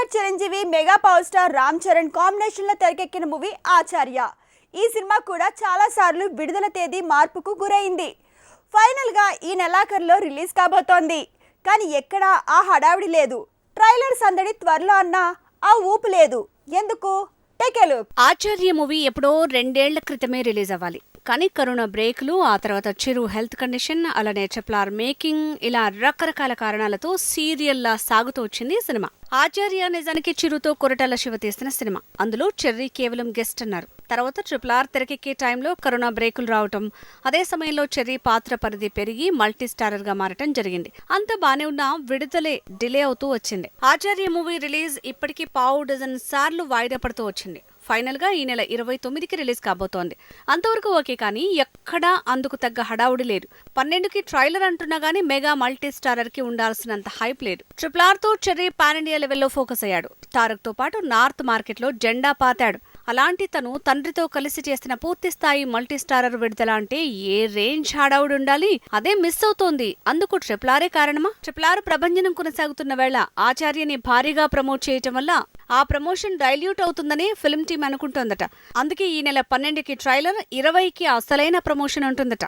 NTR Chiranjeevi mega power star Ram Charan కాంబినేషన్లో తెరకెక్కిన movie ఆచార్య. ఈ సినిమా కూడా చాలా సార్లు విడుదల తేదీ మార్పుకు గురైంది. ఫైనల్గా ఈ నెలాఖరులో రిలీజ్ కాబోతోంది. కానీ ఎక్కడా ఆ హడావిడి లేదు. ట్రైలర్ సందడి త్వరలో అన్నా ఆ ఊపు లేదు. ఎందుకు? ఆచార్య మూవీ ఎప్పుడో రెండేళ్ళ క్రితమే రిలీజ్ అవ్వాలి. కానీ కరోనా బ్రేక్లు ఆ తర్వాత చిరు హెల్త్ కండిషన్ అలానే చెప్లార్ మేకింగ్ ఇలా రకరకాల కారణాలతో సీరియల్లా సాగుతూ వచ్చింది సినిమా. ఆచార్య నిజానికి చిరుతో కొరటాల శివ తీసిన సినిమా. అందులో చెర్రీ కేవలం గెస్ట్ అన్నారు. తర్వాత ట్రిపుల్ ఆర్ తెరకెక్కే టైంలో కరోనా బ్రేకులు రావటం అదే సమయంలో చెర్రీ పాత్ర పరిధి పెరిగి మల్టీ స్టారర్గా మారటం జరిగింది. అంత బానే ఉన్నా విడుదలే డిలే అవుతూ వచ్చింది. ఆచార్య మూవీ రిలీజ్ ఇప్పటికీ పావు డజన్ సార్లు వాయిదా పడుతూ వచ్చింది. ఫైనల్గా ఈ నెల ఇరవై తొమ్మిదికి రిలీజ్ కాబోతోంది. అంతవరకు ఓకే కానీ ఎక్కడా అందుకు తగ్గ హడావుడి లేదు. పన్నెండుకి ట్రైలర్ అంటున్నా గానీ మెగా మల్టీ స్టారర్కి ఉండాల్సినంత హైప్ లేదు. ట్రిపుల్ ఆర్తో చెర్రీ పాన్ ఇండియా లెవెల్లో ఫోకస్ అయ్యాడు. తారక్తో పాటు నార్త్ మార్కెట్లో జెండా పాతాడు. అలాంటి తను తండ్రితో కలిసి చేసిన పూర్తి స్థాయి మల్టీ స్టారర్ విడుదల అంటే ఏ రేంజ్ హడావుడి ఉండాలి? అదే మిస్ అవుతోంది. అందుకు ట్రిప్లారే కారణమా? ట్రిపుల్ ప్రభంజనం కొనసాగుతున్న వేళ ఆచార్యని భారీగా ప్రమోట్ చేయటం వల్ల ఆ ప్రమోషన్ డైల్యూట్ అవుతుందని ఫిల్మ్ టీం అనుకుంటోందట. అందుకే ఈ నెల పన్నెండుకి ట్రైలర్ ఇరవైకి అసలైన ప్రమోషన్ ఉంటుందట